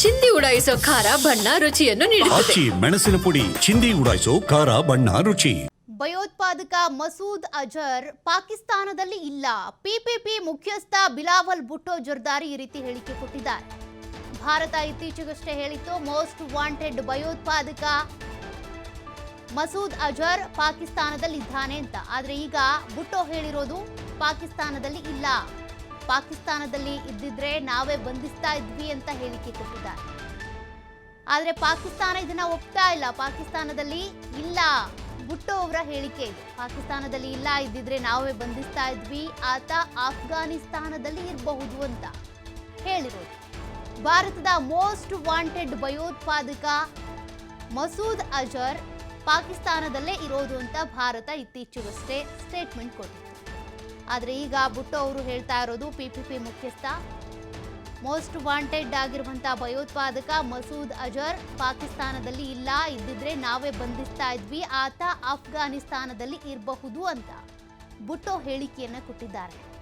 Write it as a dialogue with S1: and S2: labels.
S1: ಚಿಂದಿ ಉಡಾಯಿಸೋ ಖಾರ ಬಣ್ಣ ರುಚಿಯನ್ನು ನೀಡುತ್ತದೆ.
S2: ಆಚಿ ಮೆಣಸಿನ ಪುಡಿ ಚಿಂದಿ ಉಡಾಯಿಸೋ ಖಾರ ಬಣ್ಣ ರುಚಿ.
S3: ಭಯೋತ್ಪಾದಕ ಮಸೂದ್ ಅಜರ್ ಪಾಕಿಸ್ತಾನದಲ್ಲಿ ಇಲ್ಲ. ಪಿಪಿಪಿ ಮುಖ್ಯಸ್ಥ ಬಿಲಾವಲ್ ಭುಟ್ಟೋ ಜರ್ದಾರಿ ಈ ರೀತಿ ಹೇಳಿಕೆ ಕೊಟ್ಟಿದ್ದಾರೆ. ಭಾರತ ಇತ್ತೀಚೆಗಷ್ಟೇ ಹೇಳಿತ್ತು ಮೋಸ್ಟ್ ವಾಂಟೆಡ್ ಭಯೋತ್ಪಾದಕ ಮಸೂದ್ ಅಜರ್ ಪಾಕಿಸ್ತಾನದಲ್ಲಿ ಇದ್ದಾನೆ ಅಂತ. ಆದ್ರೆ ಈಗ ಭುಟ್ಟೋ ಹೇಳಿರೋದು ಪಾಕಿಸ್ತಾನದಲ್ಲಿ ಇಲ್ಲ. ಪಾಕಿಸ್ತಾನದಲ್ಲಿ ಇದ್ದಿದ್ರೆ ನಾವೇ ಬಂಧಿಸ್ತಾ ಇದ್ವಿ ಅಂತ ಹೇಳಿಕೆ ಕೊಟ್ಟಿದ್ದಾರೆ. ಆದ್ರೆ ಪಾಕಿಸ್ತಾನ ಇದನ್ನ ಒಪ್ತಾ ಇಲ್ಲ. ಪಾಕಿಸ್ತಾನದಲ್ಲಿ ಇಲ್ಲ ಭುಟ್ಟೋ ಅವರ ಹೇಳಿಕೆ. ಇದು ಪಾಕಿಸ್ತಾನದಲ್ಲಿ ಇಲ್ಲ ಇದ್ದಿದ್ರೆ ನಾವೇ ಬಂಧಿಸ್ತಾ ಇದ್ವಿ. ಆತ ಆಫ್ಘಾನಿಸ್ತಾನದಲ್ಲಿ ಇರಬಹುದು ಅಂತ ಹೇಳಿರೋದು. ಭಾರತದ ಮೋಸ್ಟ್ ವಾಂಟೆಡ್ ಭಯೋತ್ಪಾದಕ ಮಸೂದ್ ಅಜರ್ ಪಾಕಿಸ್ತಾನದಲ್ಲೇ ಇರೋದು ಅಂತ ಭಾರತ ಇತ್ತೀಚೆಗಷ್ಟೇ ಸ್ಟೇಟ್ಮೆಂಟ್ ಕೊಟ್ಟಿತ್ತು. ಆದರೆ ಈಗ ಬುಟ್ಟು ಅವರು ಹೇಳ್ತಾ ಇರೋದು ಪಿಪಿಪಿ ಮುಖ್ಯಸ್ಥ. ಮೋಸ್ಟ್ ವಾಂಟೆಡ್ ಆಗಿರುವಂತ ಭಯೋತ್ಪಾದಕ ಮಸೂದ್ ಅಜರ್ ಪಾಕಿಸ್ತಾನದಲ್ಲಿ ಇಲ್ಲ. ಇದ್ದಿದ್ರೆ ನಾವೇ ಬಂಧಿಸ್ತಾ ಇದ್ವಿ. ಆತ ಅಫ್ಘಾನಿಸ್ತಾನದಲ್ಲಿ ಇರಬಹುದು ಅಂತ ಬುಟ್ಟೋ ಹೇಳಿಕೆಯನ್ನು ಕೊಟ್ಟಿದ್ದಾರೆ.